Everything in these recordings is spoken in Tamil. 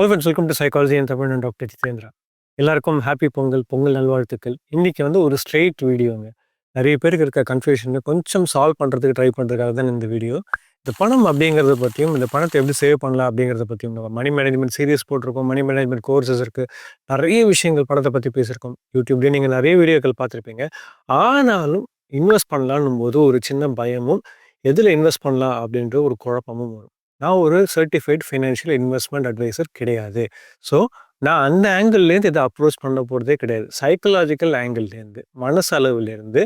Hello friends welcome to psychology in Tamil நான் டாக்டர் ஜிதேந்திரா எல்லாருக்கும் ஹாப்பி பொங்கல் பொங்கல் நல்வாழ்த்துக்கள். இன்றைக்கி வந்து ஒரு ஸ்ட்ரெயிட் வீடியோங்க நிறைய பேருக்கு இருக்க கன்ஃபியூஷனை கொஞ்சம் சால்வ் பண்ணுறதுக்கு ட்ரை பண்ணுறதுக்காக தான் இந்த வீடியோ இந்த பணம் அப்படிங்கிறத பற்றியும் இந்த பணத்தை எப்படி சேவ் பண்ணலாம் அப்படிங்கிறத பற்றியும் நம்ம மணி மேனேஜ்மெண்ட் சீரியஸ் போட்டிருக்கோம். மணி மேனேஜ்மெண்ட் கோர்சஸ் இருக்குது நிறைய விஷயங்கள் பணத்தை பற்றி பேசியிருக்கோம். யூடியூப்லேயே நீங்கள் நிறைய வீடியோக்கள் பார்த்துருப்பீங்க. ஆனாலும் இன்வெஸ்ட் பண்ணலான்னும் போது ஒரு சின்ன பயமும் எதில் இன்வெஸ்ட் பண்ணலாம் அப்படின்ற ஒரு குழப்பமும் வரும். நான் ஒரு சர்டிஃபைட் ஃபைனான்ஷியல் இன்வெஸ்ட்மெண்ட் அட்வைசர் கிடையாது. ஸோ நான் அந்த ஆங்கிள்லேருந்து இதை அப்ரோச் பண்ண போகிறதே கிடையாது. சைக்கலாஜிக்கல் ஆங்கிள்லேருந்து மனசளவுலேருந்து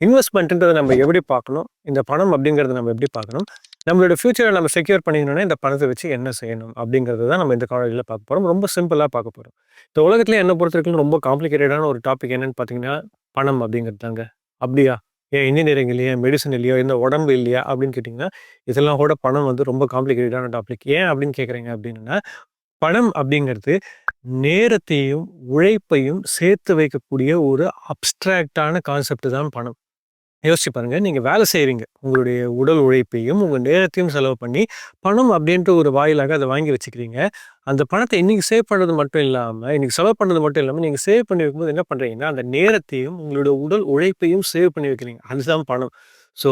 இன்வெஸ்ட்மெண்ட்டுன்றதை நம்ம எப்படி பார்க்கணும்? இந்த பணம் அப்படிங்கிறத நம்ம எப்படி பார்க்கணும்? நம்மளோட ஃபியூச்சரை நம்ம செக்யூர் பண்ணிக்கணும்னா இந்த பணத்தை வச்சு என்ன செய்யணும்? அப்படிங்கிறத தான் நம்ம இந்த காலேஜில் பார்க்க போகிறோம் ரொம்ப சிம்பிளாக பார்க்க போகிறோம் இந்த உலகத்தில் என்ன பொறுத்தவரைக்கும் ரொம்ப காம்ப்ளிகேட்டடான ஒரு டாபிக் என்னன்னு பார்த்தீங்கன்னா பணம் அப்படிங்கிறது தாங்க அப்படியா? ஏன் இன்ஜினியரிங் இல்லையா மெடிசன் இல்லையா இந்த உடம்பு இல்லையா அப்படின்னு கேட்டிங்கன்னா இதெல்லாம் கூட பணம் வந்து ரொம்ப காம்ப்ளிகேட்டடான டாபிக் ஏன் அப்படின்னு கேட்குறீங்க அப்படின்னா பணம் அப்படிங்கிறது நேரத்தையும் உழைப்பையும் சேர்த்து வைக்கக்கூடிய ஒரு அப்ட்ராக்டான கான்செப்ட் தான் பணம். யோசிச்சு பாருங்கள் நீங்கள் வேலை செய்கிறீங்க உங்களுடைய உடல் உழைப்பையும் உங்கள் நேரத்தையும் செலவு பண்ணி பணம் அப்படின்ட்டு ஒரு வாயிலாக அதை வாங்கி வச்சுக்கிறீங்க. அந்த பணத்தை இன்றைக்கி சேவ் பண்ணுறது மட்டும் இல்லாமல் இன்னைக்கு செலவு பண்ணுறது மட்டும் இல்லாமல் நீங்கள் சேவ் பண்ணி வைக்கும்போது என்ன பண்ணுறீங்கன்னா அந்த நேரத்தையும் உங்களோட உடல் உழைப்பையும் சேவ் பண்ணி வைக்கிறீங்க. அதுதான் பணம். ஸோ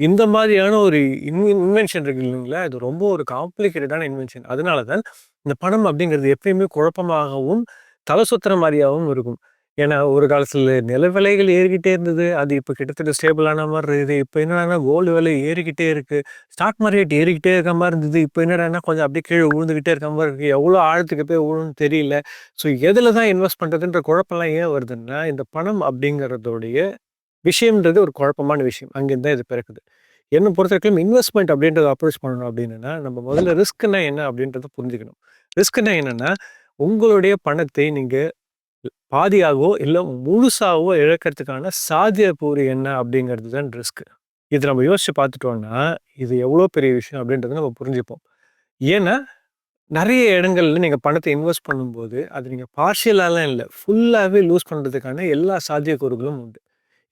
இந்த மாதிரியான ஒரு இன் இன்வென்ஷன் இருக்கு இல்லைங்களா? இது ரொம்ப ஒரு காம்ப்ளிகேட்டடான இன்வென்ஷன் அதனால தான் இந்த பணம் அப்படிங்கிறது எப்பயுமே குழப்பமாகவும் தலை சுத்துற மாதிரியாகவும் இருக்கும். ஏன்னா ஒரு காலத்தில் நில விலைகள் ஏறிக்கிட்டே இருந்தது. அது இப்போ கிட்டத்தட்ட ஸ்டேபிளான மாதிரி இருக்குது. இப்போ என்னடானா கோல்டு விலை ஏறிக்கிட்டே இருக்குது ஸ்டாக் மார்க்கெட் ஏறிக்கிட்டே இருக்க மாதிரி இருந்தது. இப்போ என்னடானா கொஞ்சம் அப்படியே கீழே விழுந்துக்கிட்டே இருக்க மாதிரி இருக்குது எவ்வளோ ஆழத்துக்கு போய் விழுன்னு தெரியல. ஸோ எதில் தான் இன்வெஸ்ட் பண்ணுறதுன்ற குழப்பம்லாம் ஏன் வருதுன்னா இந்த பணம் அப்படிங்கிறதோடைய விஷயம்ன்றது ஒரு குழப்பமான விஷயம். அங்கேருந்து தான் இது பிறக்குது. என்னை பொறுத்த வரைக்கும் இன்வெஸ்ட்மெண்ட் அப்படின்றத அப்ரோச் பண்ணணும் அப்படின்னா நம்ம முதல்ல ரிஸ்க்குன்னா என்ன அப்படின்றத புரிஞ்சுக்கணும். ரிஸ்க்குன்னா என்னென்னா உங்களுடைய பணத்தை நீங்கள் பாதியாகவோ இல்லை முழுசாகவோ இழக்கிறதுக்கான சாத்தியக்கூறு என்ன அப்படிங்கிறது தான் ரிஸ்க் இது நம்ம யோசிச்சு பார்த்துட்டோம்னா இது எவ்வளோ பெரிய விஷயம் அப்படின்றத நம்ம புரிஞ்சுப்போம். ஏன்னா நிறைய இடங்கள்ல நீங்கள் பணத்தை இன்வெஸ்ட் பண்ணும்போது அது நீங்கள் பார்ஷியலாலாம் இல்லை ஃபுல்லாகவே லூஸ் பண்ணுறதுக்கான எல்லா சாத்தியக்கூறுகளும் உண்டு.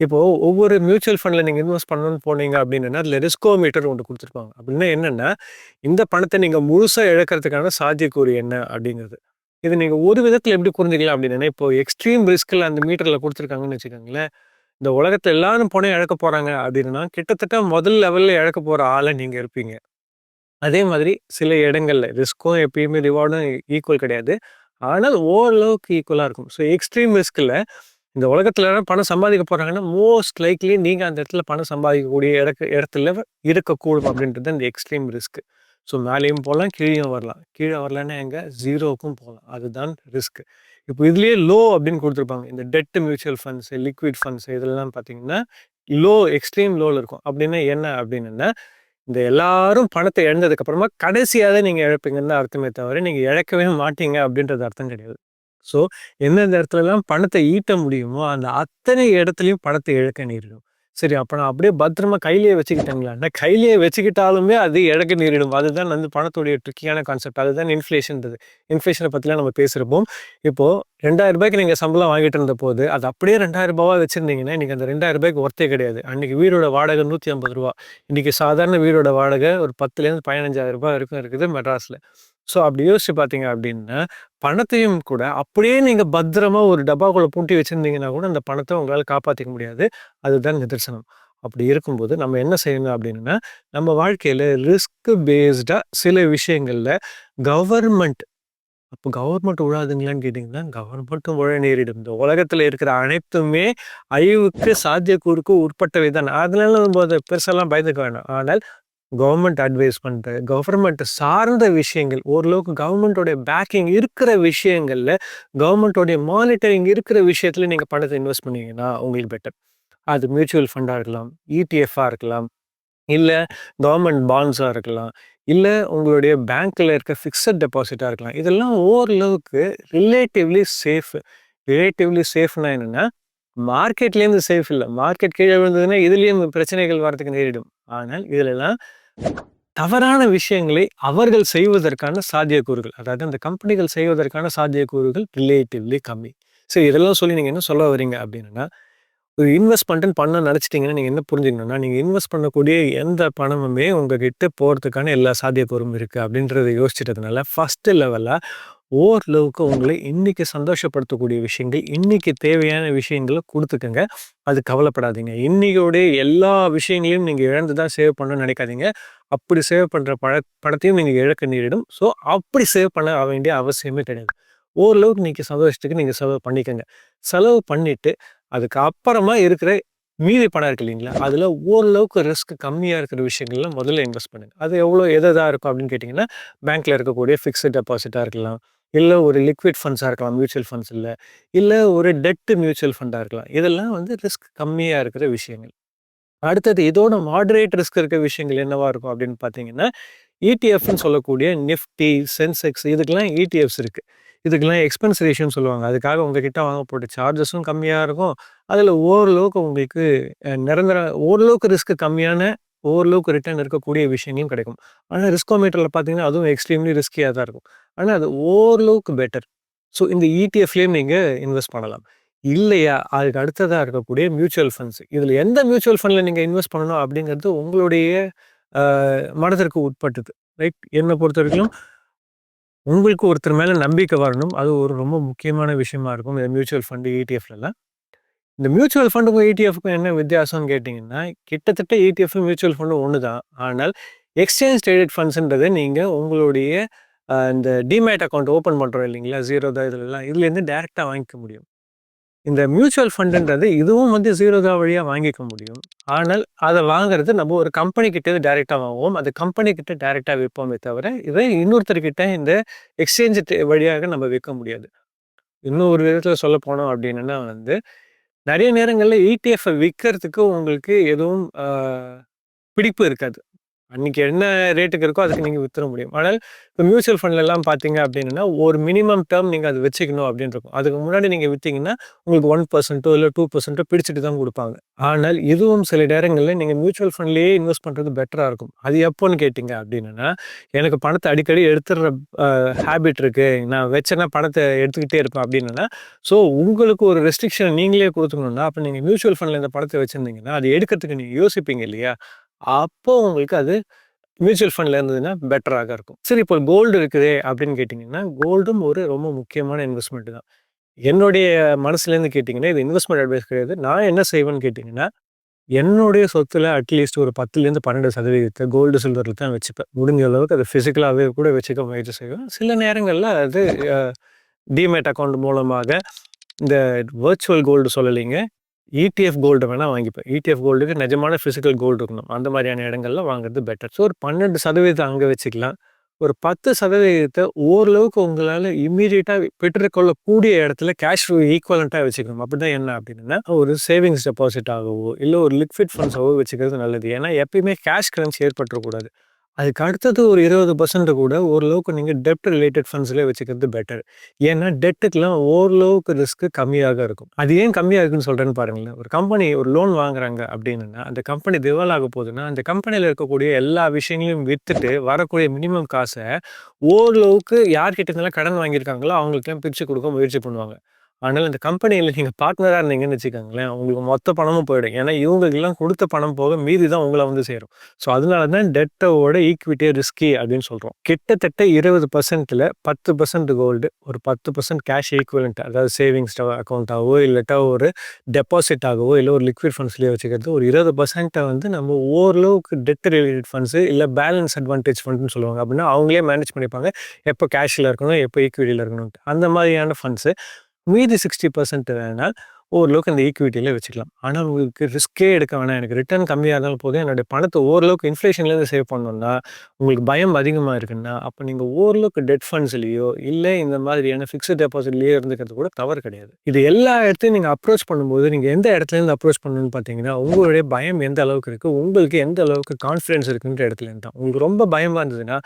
இப்போது ஒவ்வொரு மியூச்சுவல் ஃபண்டில் நீங்கள் இன்வெஸ்ட் பண்ணணும்னு போனீங்க அப்படின்னா அதில் ரிஸ்கோ மீட்டர் ஒன்று கொடுத்துருப்பாங்க. அப்படின்னா என்னென்னா இந்த பணத்தை நீங்கள் முழுசாக இழக்கிறதுக்கான சாத்தியக்கூறு என்ன அப்படிங்கிறது. இது நீங்கள் ஒரு விதத்தில் எப்படி புரிஞ்சுக்கலாம் அப்படின்னா இப்போ எக்ஸ்ட்ரீம் ரிஸ்கில் அந்த மீட்டரில் கொடுத்துருக்காங்கன்னு வச்சுக்கோங்களேன். இந்த உலகத்தில் எல்லாரும் போனே இழக்க போகிறாங்க அப்படின்னா கிட்டத்தட்ட முதல் லெவலில் இழக்க போகிற ஆளை நீங்கள் இருப்பீங்க. அதே மாதிரி சில இடங்களில் ரிஸ்க்கும் எப்பயுமே ரிவார்டும் ஈக்குவல் கிடையாது. ஆனால் ஓரளவுக்கு ஈக்குவலாக இருக்கும். ஸோ எக்ஸ்ட்ரீம் ரிஸ்கில் இந்த உலகத்தில் பணம் சம்பாதிக்க போகிறாங்கன்னா மோஸ்ட் லைக்லி நீங்கள் அந்த இடத்துல பணம் சம்பாதிக்கக்கூடிய இடக்கு இடத்துல இருக்கக்கூடும் அப்படின்றது இந்த எக்ஸ்ட்ரீம் ரிஸ்க்கு ஸோ மேலேயும் போகலாம் கீழேயும் வரலாம். கீழே வரலன்னா எங்கே? ஜீரோவுக்கும் போகலாம். அதுதான் ரிஸ்க் இப்போ இதுலேயே லோ அப்படின்னு கொடுத்துருப்பாங்க. இந்த debt mutual funds liquid funds இதெல்லாம் பார்த்தீங்கன்னா லோ எக்ஸ்ட்ரீம் லோவில் இருக்கும். அப்படின்னா என்ன அப்படின்னா இந்த எல்லாரும் பணத்தை இழந்ததுக்கப்புறமா கடைசியாக தான் நீங்கள் இழப்பீங்கன்னு அர்த்தமே தவிர நீங்கள் இழக்கவே மாட்டீங்க அப்படின்றது அர்த்தம் கிடையாது. ஸோ எந்தெந்த இடத்துலலாம் பணத்தை ஈட்ட முடியுமோ அந்த அத்தனை இடத்துலையும் பணத்தை இழக்க நேரிடும். சரி அப்போ நான் அப்படியே பத்திரமா கையிலேயே வச்சுக்கிட்டேங்களான்னா கையிலேயே வச்சுக்கிட்டாலுமே அது இழக்க நேரிடும். அதுதான் வந்து பணத்துடைய ட்ரிக்கியான கான்செப்ட் அதுதான் இன்ஃப்ளேஷன்றது இன்ஃப்ளேஷனை பற்றிலாம் நம்ம பேசுகிறப்போம் இப்போது ரெண்டாயிரம் ரூபாய்க்கு நீங்கள் சம்பளம் வாங்கிட்டு இருந்த போது அது அப்படியே ரெண்டாயிரம் ரூபாவா வச்சுருந்தீங்கன்னா இன்றைக்கி அந்த ரெண்டாயிரம் ரூபாய்க்கு ஒர்த்தே கிடையாது. அன்றைக்கி வீடோட வாடகை நூற்றி ஐம்பது ரூபா. இன்றைக்கி சாதாரண வீடோட வாடகை ஒரு பத்துலேருந்து பதினஞ்சாயிரம் ரூபாய் வரைக்கும் இருக்குது மெட்ராஸில். ஸோ அப்படி யோசிச்சு பார்த்தீங்க அப்படின்னா பணத்தையும் கூட அப்படியே நீங்கள் பத்திரமா ஒரு டப்பாக்குள்ளே பூட்டி வச்சுருந்தீங்கன்னா கூட அந்த பணத்தை உங்களால் காப்பாற்றிக்க முடியாது. அதுதான் நிதர்சனம் அப்படி இருக்கும்போது நம்ம என்ன செய்யணும் அப்படின்னா நம்ம வாழ்க்கையில் ரிஸ்க் பேஸ்டாக சில விஷயங்களில் கவர்மெண்ட் அப்போ கவர்மெண்ட் உழாதுங்களான்னு கேட்டிங்கன்னா கவர்மெண்ட்டும் உழ நேரிடும். இந்த உலகத்தில் இருக்கிற அனைத்துமே அழிவுக்கு சாத்தியக்கூறுக்கு உட்பட்டவை தான் அதனால நம்ம பெருசெல்லாம் பயந்துக்க வேண்டாம் ஆனால் கவர்மெண்ட் அட்வைஸ் பண்ணுற கவர்மெண்ட் சார்ந்த விஷயங்கள் ஓரளவுக்கு கவர்மெண்ட்டோடைய பேக்கிங் இருக்கிற விஷயங்களில் கவர்மெண்ட்டோடைய மானிட்டரிங் இருக்கிற விஷயத்தில் நீங்கள் பணத்தை இன்வெஸ்ட் பண்ணீங்கன்னா உங்களுக்கு பெட்டர் அது மியூச்சுவல் ஃபண்டாக இருக்கலாம் இடிஎஃபாக இருக்கலாம் இல்லை கவர்மெண்ட் பாண்ட்ஸாக இருக்கலாம் இல்லை உங்களுடைய பேங்க்கில் இருக்க ஃபிக்ஸட் டெபாசிட்டாக இருக்கலாம். இதெல்லாம் ஓரளவுக்கு ரிலேட்டிவ்லி சேஃப் ரிலேட்டிவ்லி சேஃப்னா என்னென்னா மார்க்கெட்லேருந்து சேஃப் இல்லை. மார்க்கெட் கீழே விழுந்ததுன்னா இதுலேயும் பிரச்சனைகள் வரதுக்கு நேரிடும். ஆனால் இதிலெல்லாம் தவறான விஷயங்களை அவர்கள் செய்வதற்கான சாத்தியக்கூறுகள். அதாவது அந்த கம்பெனிகள் செய்வதற்கான சாத்தியக்கூறுகள் ரிலேட்டிவ்லி கம்மி. சரி இதெல்லாம் சொல்லி நீங்கள் என்ன சொல்ல வரீங்க அப்படின்னா ஒரு இன்வெஸ்ட்மெண்ட்டுன்னு பண்ண நினச்சிட்டிங்கன்னா நீங்கள் என்ன புரிஞ்சுக்கணும்னா நீங்கள் இன்வெஸ்ட் பண்ணக்கூடிய எந்த பணமுமே உங்ககிட்ட போகிறதுக்கான எல்லா சாத்தியக்கூறும் இருக்குது அப்படின்றத யோசிச்சிட்டதுனால ஃபஸ்ட்டு லெவலில் ஓரளவுக்கு உங்களை இன்னைக்கு சந்தோஷப்படுத்தக்கூடிய விஷயங்கள் இன்னைக்கு தேவையான விஷயங்களை கொடுத்துக்கங்க. அது கவலைப்படாதீங்க. இன்னையோடைய எல்லா விஷயங்களையும் நீங்கள் இழந்து தான் சேவ் பண்ணணும்னு நினைக்காதீங்க. அப்படி சேவ் பண்ணுற பழ படத்தையும் நீங்கள் இழக்க நேரிடும். ஸோ அப்படி சேவ் பண்ண வேண்டிய அவசியமே கிடையாது. ஓரளவுக்கு நீங்கள் சந்தோஷத்துக்கு நீங்கள் செலவு பண்ணிக்கோங்க. செலவு பண்ணிவிட்டு அதுக்கு அப்புறமா இருக்கிற மீதி பணம் இருக்கு இல்லைங்களா? அதில் ஓரளவுக்கு ரிஸ்க் கம்மியாக இருக்கிற விஷயங்கள்ல முதல்ல இன்வெஸ்ட் பண்ணுங்கள் அது எவ்வளோ எதாக இருக்கும் அப்படின்னு கேட்டிங்கன்னா பேங்க்கில் இருக்கக்கூடிய ஃபிக்ஸ்டு டெபாசிட்டாக இருக்கலாம். இல்லை ஒரு லிக்விட் ஃபண்ட்ஸாக இருக்கலாம் மியூச்சுவல் ஃபண்ட்ஸ் இல்லை. இல்லை ஒரு டெட்டு மியூச்சுவல் ஃபண்டாக இருக்கலாம். இதெல்லாம் வந்து ரிஸ்க் கம்மியாக இருக்கிற விஷயங்கள். அடுத்தது இதோட மாடரேட் ரிஸ்க் இருக்க விஷயங்கள் என்னவா இருக்கும் அப்படின்னு பார்த்தீங்கன்னா இடிஎஃப்னு சொல்லக்கூடிய நிஃப்டி சென்செக்ஸ் இதுக்கெல்லாம் இடிஎஃப்ஸ் இருக்குது இதுக்கெல்லாம் எக்ஸ்பென்ஸ் ரேஷியோன்னு சொல்லுவாங்க. அதுக்காக உங்ககிட்ட வாங்க போட்ட சார்ஜஸும் கம்மியாக இருக்கும். அதில் ஓரளவுக்கு உங்களுக்கு நிரந்தர ஓரளவுக்கு ரிஸ்க் கம்மியான ஓரளவுக்கு ரிட்டர்ன் இருக்கக்கூடிய விஷயங்களும் கிடைக்கும். ஆனால் ரிஸ்கோமீட்டரில் பார்த்தீங்கன்னா அதுவும் எக்ஸ்ட்ரீம்லி ரிஸ்கியாக தான் இருக்கும். ஆனால் அது ஓரளவுக்கு பெட்டர் ஸோ இந்த இடிஎஃப்லேயும் நீங்கள் இன்வெஸ்ட் பண்ணலாம். இல்லையா? அதுக்கு அடுத்ததாக இருக்கக்கூடிய மியூச்சுவல் ஃபண்ட்ஸ் இதில் எந்த மியூச்சுவல் ஃபண்டில் நீங்கள் இன்வெஸ்ட் பண்ணணும் அப்படிங்கிறது உங்களுடைய மனதிற்கு உட்பட்டது. ரைட் என்னை பொறுத்த வரைக்கும் உங்களுக்கு ஒருத்தர் மேலே நம்பிக்கை வரணும். அது ஒரு ரொம்ப முக்கியமான விஷயமா இருக்கும் இந்த மியூச்சுவல் ஃபண்டு இடிஎஃப்லலாம் இந்த மியூச்சுவல் ஃபண்டுக்கும் இடிஎஃப்க்கும் என்ன வித்தியாசம்னு கேட்டிங்கன்னா கிட்டத்தட்ட இடிஎஃப் மியூச்சுவல் ஃபண்டும் ஒன்று தான் ஆனால் எக்ஸ்சேஞ்ச் ட்ரேடட் ஃபண்ட்ஸுன்றது நீங்கள் உங்களுடைய இந்த டிமேட் அக்கௌண்ட் ஓப்பன் பண்ணுறோம் இல்லைங்களா? ஜீரோ தான் இதுலலாம் இதுலேருந்து டேரெக்டாக வாங்கிக்க முடியும். இந்த மியூச்சுவல் ஃபண்டுன்றது இதுவும் வந்து ஜீரோதா வழியாக வாங்கிக்க முடியும். ஆனால் அதை வாங்குறது நம்ம ஒரு கம்பெனிக்கிட்டே டேரெக்டாக வாங்குவோம். அது கம்பெனிக்கிட்ட டேரெக்டாக விற்போமே தவிர இதை இன்னொருத்தர்கிட்ட இந்த எக்ஸ்சேஞ்ச் வழியாக நம்ம விற்க முடியாது. இன்னும் ஒரு விதத்தில் சொல்ல போனோம் அப்படின்னா வந்து நிறைய நேரங்களில் இடிஎஃப்ஐ விற்கிறதுக்கு உங்களுக்கு எதுவும் பிடிப்பு இருக்காது. அன்றைக்கி என்ன ரேட்டுக்கு இருக்கோ அதுக்கு நீங்கள் வித்துற முடியும். ஆனால் இப்போ மியூச்சுவல் ஃபண்ட்லலாம் பார்த்தீங்க அப்படின்னா ஒரு மினிமம் டேர்ம் நீங்கள் அது வச்சுக்கணும் அப்படின்னு இருக்கும். அதுக்கு முன்னாடி நீங்கள் விற்றீங்கன்னா உங்களுக்கு ஒன் பர்சன்ட்டோ இல்லை டூ பர்சன்ட்டோ பிடிச்சிட்டு தான் கொடுப்பாங்க. ஆனால் இதுவும் சில நேரங்களில் நீங்கள் மியூச்சுவல் ஃபண்ட்லேயே இன்வெஸ்ட் பண்ணுறது பெட்டராக இருக்கும். அது எப்போன்னு கேட்டிங்க அப்படின்னா எனக்கு பணத்தை அடிக்கடி எடுத்துடுற ஹேபிட் இருக்குது நான் வச்சேன்னா பணத்தை எடுத்துக்கிட்டே இருப்பேன் அப்படின்னா ஸோ உங்களுக்கு ஒரு ரெஸ்ட்ரிக்ஷன் நீங்களே கொடுத்துக்கணுன்னா அப்போ நீங்கள் மியூச்சுவல் ஃபண்டில் இந்த பணத்தை வச்சுருந்தீங்கன்னா அது எடுக்கிறதுக்கு நீங்கள் யோசிப்பீங்க இல்லையா? அப்போ உங்களுக்கு அது மியூச்சுவல் ஃபண்டில் இருந்ததுன்னா பெட்டராக இருக்கும். சரி இப்போ கோல்டு இருக்குது அப்படின்னு கேட்டிங்கன்னா கோல்டும் ஒரு ரொம்ப முக்கியமான இன்வெஸ்ட்மெண்ட் தான். என்னுடைய மனசுலேருந்து கேட்டிங்கன்னா இது இன்வெஸ்ட்மெண்ட் அட்வைஸ் கிடையாது. நான் என்ன செய்வேன்னு கேட்டிங்கன்னா என்னுடைய சொத்துல அட்லீஸ்ட் ஒரு பத்துலேருந்து பன்னெண்டு சதவீதத்தை கோல்டு சில்வரில் தான் வச்சுப்பேன். முடிஞ்ச அளவுக்கு அதை ஃபிசிக்கலாகவே கூட வச்சுக்க முயற்சி செய்வேன். சில நேரங்களில் அது டிமேட் அக்கௌண்ட் மூலமாக இந்த வர்ச்சுவல் கோல்டு சொல்லலைங்க. இடிஎஃப் கோல்டு வேணால் வாங்கிப்பேன். இடிஎஃப் கோல்டுக்கு நிஜமான ஃபிசிக்கல் கோல்டு இருக்கணும். அந்த மாதிரியான இடங்கள்ல வாங்குறது பெட்டர் ஸோ ஒரு பன்னெண்டு சதவீதம் அங்கே வச்சுக்கலாம். ஒரு பத்து சதவீதத்தை ஓரளவுக்கு உங்களால் இம்மீடியட்டாக பெற்றுக்கொள்ளக்கூடிய இடத்துல கேஷ் ஈக்குவலண்ட்டாக வச்சுக்கணும். அப்படி தான் என்ன அப்படின்னா ஒரு சேவிங்ஸ் டெபாசிட் ஆகவோ இல்லை ஒரு லிக்விட் ஃபண்ட்ஸாகவோ வச்சுக்கிறது நல்லது. ஏன்னா எப்பயுமே கேஷ் கரன்சி ஏற்பட்டுறக்கூடாது. அதுக்கு அடுத்தது ஒரு இருபது பர்சன்ட் கூட ஓரளவுக்கு நீங்கள் டெப்ட் ரிலேட்டட் ஃபண்ட்ஸ்லேயே வச்சுக்கிறது பெட்டர் ஏன்னா டெட்டுக்கெலாம் ஓரளவுக்கு ரிஸ்க்கு கம்மியாக இருக்கும். அது ஏன் கம்மியாக இருக்குன்னு சொல்கிறேன்னு பாருங்களேன். ஒரு கம்பெனி ஒரு லோன் வாங்குறாங்க அப்படின்னா அந்த கம்பெனி திவாலாக போகுதுன்னா அந்த கம்பெனியில் இருக்கக்கூடிய எல்லா விஷயங்களையும் விற்றுட்டு வரக்கூடிய மினிமம் காசை ஓரளவுக்கு யார்கிட்ட இருந்தாலும் கடன் வாங்கியிருக்காங்களோ அவங்களுக்குலாம் பிரித்து கொடுக்க முயற்சி பண்ணுவாங்க. அதனால் இந்த கம்பெனியில் நீங்கள் பார்ட்னராக இருந்தீங்கன்னு வச்சுக்கோங்களேன் உங்களுக்கு மொத்த பணமும் போயிடும். ஏன்னா இவங்களுக்கெல்லாம் கொடுத்த பணம் போக மீதி தான் உங்களை வந்து சேரும். ஸோ அதனால தான் டெட்டோட ஈக்விட்டி ரிஸ்கி அப்படின்னு சொல்கிறோம் கிட்டத்தட்ட இருபது பர்சன்ட்டில் பத்து பர்சன்ட் கோல்டு ஒரு பத்து பர்சன்ட் கேஷ் ஈக்குவலண்ட் அதாவது சேவிங்ஸ் அக்கௌண்ட்டாகவோ இல்லட்டா ஒரு டெபாசிட் ஆகவோ இல்லை ஒரு லிக்விட் ஃபண்ட்ஸ்லேயே வச்சுக்கிறது ஒரு இருபது பர்சன்ட்டை வந்து நம்ம ஓரளவுக்கு டெட் ரிலேட்டட் ஃபண்ட்ஸு இல்லை பேலன்ஸ் அட்வான்டேஜ் ஃபண்ட்னு சொல்லுவாங்க. அப்படின்னா அவங்களே மேனேஜ் பண்ணிப்பாங்க. எப்போ கேஷில் இருக்கணும் எப்போ ஈக்விட்டியில் இருக்கணும் அந்த மாதிரியான ஃபண்ட்ஸு மீதி சிக்ஸ்டி பர்சன்ட் வேணால் ஓரளவுக்கு அந்த ஈக்விட்டியில் வச்சுக்கலாம். ஆனால் உங்களுக்கு ரிஸ்க்கே எடுக்க வேணாம். எனக்கு ரிட்டர்ன் கம்மியாக இருந்தாலும் போதும். என்னுடைய பணத்தை ஓரளவுக்கு இன்ஃப்ளேஷன்லேருந்து சேவ் பண்ணோம்னா உங்களுக்கு பயம் அதிகமாக இருக்குன்னா அப்போ நீங்கள் ஓரளவுக்கு டெட் ஃபண்ட்ஸ்லேயோ இல்லை இந்த மாதிரியான ஃபிக்ஸட் டெபாசிட்லேயோ இருந்துக்கிறது கூட தவறு கிடையாது. இது எல்லா இடத்தையும் நீங்கள் அப்ரோச் பண்ணும்போது நீங்கள் எந்த இடத்துலேருந்து அப்ரோச் பண்ணணும்னு பார்த்தீங்கன்னா உங்களுடைய பயம் எந்த அளவுக்கு இருக்குது உங்களுக்கு எந்த அளவுக்கு கான்ஃபிடன்ஸ் இருக்குன்ற இடத்துலேருந்து தான். உங்களுக்கு ரொம்ப பயமாக இருந்ததுன்னா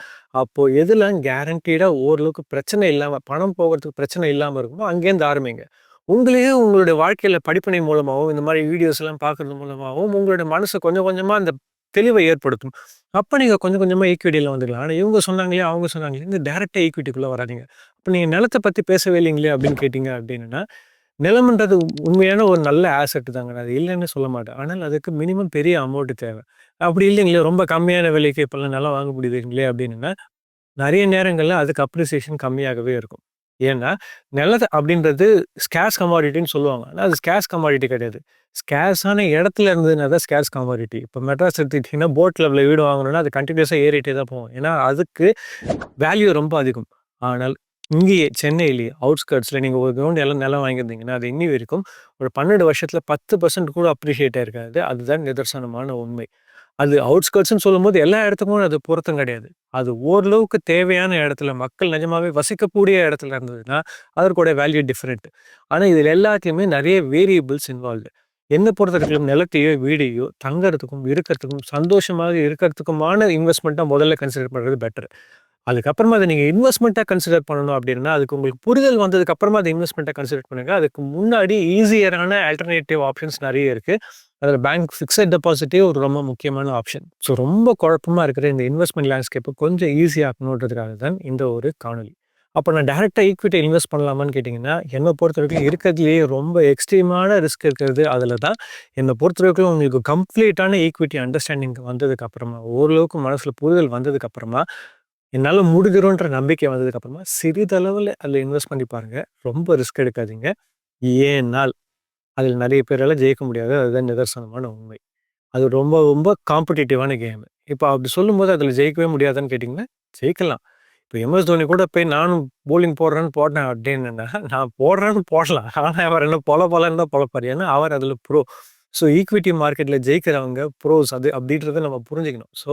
அப்போது எதுலாம் கேரண்டீடாக ஓரளவுக்கு பிரச்சனை இல்லாமல் பணம் போகிறதுக்கு பிரச்சனை இல்லாமல் இருக்குமோ அங்கேருந்து ஆரம்பிங்க. உங்களையே உங்களுடைய வாழ்க்கையில் படிப்பினை மூலமாகவும் இந்த மாதிரி வீடியோஸ் எல்லாம் பார்க்கறது மூலமாகவும் உங்களுடைய மனசு கொஞ்சம் கொஞ்சமாக அந்த தெளிவை ஏற்படுத்தும். அப்போ நீங்கள் கொஞ்சம் கொஞ்சமாக ஈக்விட்டியில் வந்துக்கலாம். ஆனால் இவங்க சொன்னாங்களே அவங்க சொன்னாங்களே இந்த டேரெக்டாக ஈக்விட்டிக்குள்ளே வராதிங்க. அப்போ நீங்கள் நிலத்தை பற்றி பேசவே இல்லைங்களே அப்படின்னு கேட்டிங்க அப்படின்னா நிலம்ன்றது உண்மையான ஒரு நல்ல ஆசெட் தாங்க. அது இல்லைன்னு சொல்ல மாட்டேன். ஆனால் அதுக்கு மினிமம் பெரிய அமௌண்ட்டு தேவை. அப்படி இல்லைங்களே ரொம்ப கம்மியான விலைக்கு இப்போல்லாம் நிலம் வாங்க முடியுதுங்களே அப்படின்னா நிறைய நேரங்களில் அதுக்கு அப்ரிசியேஷன் கம்மியாகவே இருக்கும். ஏன்னா நிலத்தை அப்படின்றது ஸ்கேர்ஸ் கமாடிட்டின்னு சொல்லுவாங்க. ஆனால் அது ஸ்கேர்ஸ் கமாடிட்டி கிடையாது. ஸ்கேஸான இடத்துல இருந்ததுனா தான் ஸ்கேர்ஸ் கமாடிட்டி இப்போ மெட்ராஸ் எடுத்துக்கிட்டிங்கன்னா போட் லெவலில் வீடு வாங்கணும்னா அது கண்டினியூஸாக ஏறிட்டே தான் போகும். ஏன்னா அதுக்கு வேல்யூ ரொம்ப அதிகம். ஆனால் இங்கேயே சென்னையிலேயே அவுட்ஸ்கர்ட்ஸில் நீங்கள் ஒரு கிரவுண்ட் எல்லாம் நிலம் வாங்கியிருந்தீங்கன்னா அது இன்னி வரைக்கும் ஒரு பன்னெண்டு வருஷத்தில் பத்து பர்சன்ட் கூட அப்ரிஷியேட் ஆயிருக்காது. அதுதான் நிதர்சனமான உண்மை. அது அவுட்ஸ்கர்ட்ஸ்னு சொல்லும்போது எல்லா இடத்துக்கும் அது பொருத்தம் கிடையாது. அது ஓரளவுக்கு தேவையான இடத்துல மக்கள் நிஜமாவே வசிக்கக்கூடிய இடத்துல இருந்ததுன்னா அதற்கூட வேல்யூ டிஃப்ரெண்ட் ஆனால் இதில் எல்லாத்தையுமே நிறைய வேரியபிள்ஸ் இன்வால்வ்டு என்ன பொறுத்தவரைக்கும் நிலத்தையோ வீடையோ தங்கறதுக்கும் இருக்கிறதுக்கும் சந்தோஷமாக இருக்கிறதுக்குமான இன்வெஸ்ட்மெண்ட்டாக முதல்ல கன்சிடர் பண்ணுறது பெட்டர் அதுக்கப்புறமா அதை நீங்கள் இன்வெஸ்ட்மெண்ட்டாக கன்சிடர் பண்ணணும் அப்படின்னா அதுக்கு உங்களுக்கு புரிதல் வந்ததுக்கப்புறமா அதை இன்வெஸ்ட்மெண்ட்டாக கன்சிடர் பண்ணுங்க. அதுக்கு முன்னாடி ஈஸியரான ஆல்டர்னேட்டிவ் ஆப்ஷன்ஸ் நிறைய இருக்குது அதில் பேங்க் ஃபிக்ஸட் டெபாசிட்டே ஒரு ரொம்ப முக்கியமான ஆப்ஷன் ஸோ ரொம்ப குழப்பமாக இருக்கிற இந்த இன்வெஸ்ட்மெண்ட் லேண்ட்ஸ்கேப்பை கொஞ்சம் ஈஸியாகணுன்றதுக்காக தான் இந்த ஒரு காணொலி அப்போ நான் டேரெக்டாக ஈக்விட்டி இன்வெஸ்ட் பண்ணலாமான்னு கேட்டிங்கன்னா என்னை பொறுத்த வரைக்கும் இருக்கிறதுலேயே ரொம்ப எக்ஸ்ட்ரீமான ரிஸ்க் இருக்கிறது அதில் தான். என்னை பொறுத்த வரைக்கும் உங்களுக்கு கம்ப்ளீட்டான ஈக்விட்டி அண்டர்ஸ்டாண்டிங் வந்ததுக்கப்புறமா ஓரளவுக்கு மனசில் புரிதல் வந்ததுக்கப்புறமா என்னால் முடிகிறோன்ற நம்பிக்கை வந்ததுக்கப்புறமா சிறிதளவில் அதில் இன்வெஸ்ட் பண்ணி பாருங்கள் ரொம்ப ரிஸ்க் எடுக்காதீங்க. ஏனால் அதில் நிறைய பேரால் ஜெயிக்க முடியாது. அதுதான் நிதர்சனமான உண்மை. அது ரொம்ப ரொம்ப காம்படிட்டிவான கேம். இப்போ அப்படி சொல்லும்போது அதில் ஜெயிக்கவே முடியாதுன்னு கேட்டிங்கன்னா ஜெயிக்கலாம். இப்போ எம்எஸ் தோனி கூட போய் நானும் போலிங் போடுறேன்னு போட்டேன் அப்படின்னு நான் போடுறேன்னு போடலாம் ஆனால் அவர் என்ன பொல பொலன்னு தான் பொழப்பார். ஏன்னா அவர் அதில் ப்ரோ ஸோ ஈக்விட்டி மார்க்கெட்டில் ஜெயிக்கிறவங்க ப்ரோஸ் அது அப்படின்றத நம்ம புரிஞ்சுக்கணும். ஸோ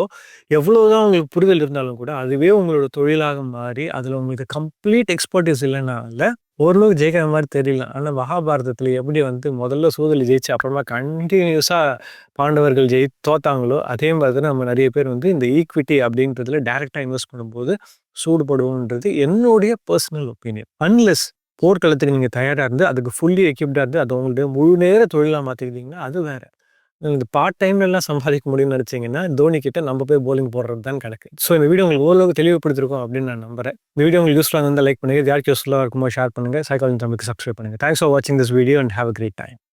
எவ்வளோதான் உங்களுக்கு புரிதல் இருந்தாலும் கூட அதுவே உங்களோட தொழிலாக மாறி அதில் உங்களுக்கு கம்ப்ளீட் எக்ஸ்பர்டிஸ் இல்லைனால ஓரளவுக்கு ஜெயிக்கிற மாதிரி தெரியல. ஆனால் மகாபாரதத்தில் எப்படி வந்து முதல்ல சூதலி ஜெயிச்சு அப்புறமா கண்டினியூஸாக பாண்டவர்கள் ஜெயி தோத்தாங்களோ அதே மாதிரி தான் நம்ம நிறைய பேர் வந்து இந்த ஈக்விட்டி அப்படின்றதுல டேரெக்டாக இன்வெஸ்ட் பண்ணும்போது சூடுபடுவோன்றது என்னுடைய பர்சனல் ஒப்பீனியன் அன்லெஸ் போர்க்களத்துக்கு நீங்கள் தயாராக இருந்து அதுக்கு ஃபுல்லி எக்யூப்டாக இருந்து அது உங்களுடைய முழு நேர தொழிலாக மாற்றிக்கிட்டிங்கன்னா அது வேறு. இந்த பார்ட் டைம்லலாம் சம்பாதிக்க முடியும்னு நினச்சிங்கன்னா தோனி கிட்ட நம்ம போய் போலிங் போடுறது தான் கணக்கு. ஸோ இந்த வீடியோ உங்களுக்கு ஓரளவுக்கு தெளிவுபடுத்திருக்கோம் அப்படின்னு நான் நம்புறேன். இந்த வீடியோ உங்களுக்கு யூஸ்ஃபுல்லாக இருந்தால் லைக் பண்ணுங்கள் யாருக்கு யூஸ்ஃபுல்லாக இருக்குமோ ஷேர் பண்ணுங்கள் சைக்காலஜி தமிழுக்கு சப்ஸ்கிரைப் பண்ணுங்கள் தேங்க்ஸ் ஃபார் வாட்சிங் this video and have a great time